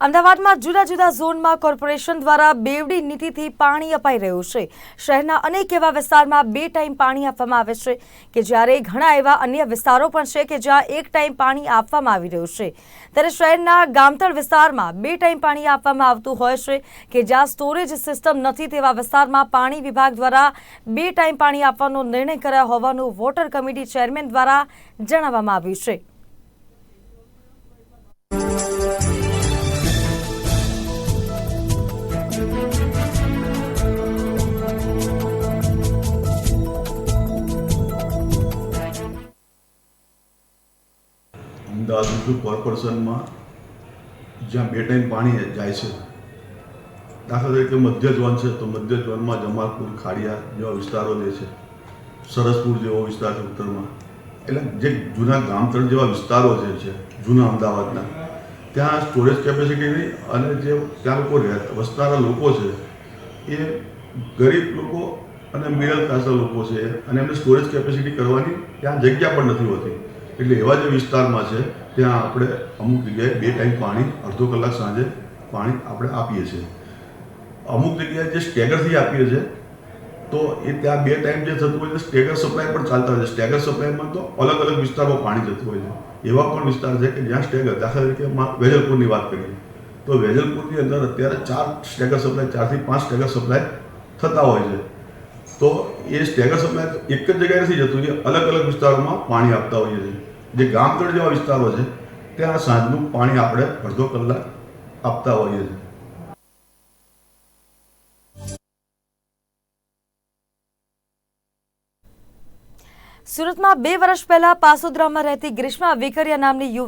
અમદાવાદમાં જુદા જુદા ઝોનમાં કોર્પોરેશન દ્વારા બેવડી નીતિથી પાણી અપાઈ રહ્યું છે. શહેરના અનેક એવા વિસ્તારમાં બે ટાઈમ પાણી આપવામાં આવે છે કે જ્યારે ઘણા એવા અન્ય વિસ્તારો પણ છે કે જ્યાં એક ટાઈમ પાણી આપવામાં આવી રહ્યું છે. ત્યારે શહેરના ગામતળ વિસ્તારમાં બે ટાઈમ પાણી આપવામાં આવતું હોય છે કે જ્યાં સ્ટોરેજ સિસ્ટમ નથી તેવા વિસ્તારમાં પાણી વિભાગ દ્વારા બે ટાઈમ પાણી આપવાનો નિર્ણય કર્યા હોવાનું વોટર કમિટી ચેરમેન દ્વારા જણાવવામાં આવ્યું છે. અમદાવાદ મ્યુનિસિપલ કોર્પોરેશનમાં જ્યાં બે ટાઈમ પાણી જાય છે. દાખલા તરીકે મધ્ય ઝોન છે તો મધ્ય ઝોનમાં જમાલપુર, ખાડિયા જેવા વિસ્તારો જે છે, સરસપુર જેવો વિસ્તાર છે ઉત્તરમાં. એટલે જે જૂના ગામતળ જેવા વિસ્તારો જે છે, જૂના અમદાવાદના, ત્યાં સ્ટોરેજ કેપેસિટી નહીં અને જે ત્યાં લોકો વસનારા લોકો છે, એ ગરીબ લોકો અને મિડલ ક્લાસના લોકો છે અને એમને સ્ટોરેજ કેપેસિટી કરવાની ત્યાં જગ્યા પણ નથી હોતી. એટલે એવા જે વિસ્તારમાં છે, ત્યાં આપણે અમુક જગ્યાએ બે ટાઈમ પાણી, અડધો કલાક સાંજે પાણી આપણે આપીએ છીએ. અમુક જગ્યાએ જે સ્ટેગરથી આપીએ છીએ, તો એ ત્યાં બે ટાઈમ જે થતું હોય છે, સ્ટેગર સપ્લાય પણ ચાલતા હોય છે. સ્ટેગર સપ્લાયમાં તો અલગ અલગ વિસ્તારમાં પાણી જતું હોય છે. એવા પણ વિસ્તાર છે કે જ્યાં સ્ટેગર, દાખલા તરીકે વેજલપુરની વાત કરીએ, તો વેજલપુરની અંદર અત્યારે ચાર સ્ટેગર સપ્લાય ચારથી પાંચ સ્ટેગર સપ્લાય થતા હોય છે. તો એ સ્ટેગર સપ્લાય એક જ જગ્યાએ નથી જતું એ અલગ અલગ વિસ્તારોમાં પાણી આપતા હોઈએ છીએ. જે ગામતળ જેવા વિસ્તારો છે, ત્યાં સાંજનું પાણી આપણે અડધો કલાક આપતા હોઈએ છીએ. સુરતમાં બે વર્ષ પહેલા પાસોદરામાં રહેતી ગ્રીષ્મા વેકરિયા નામની યુવતી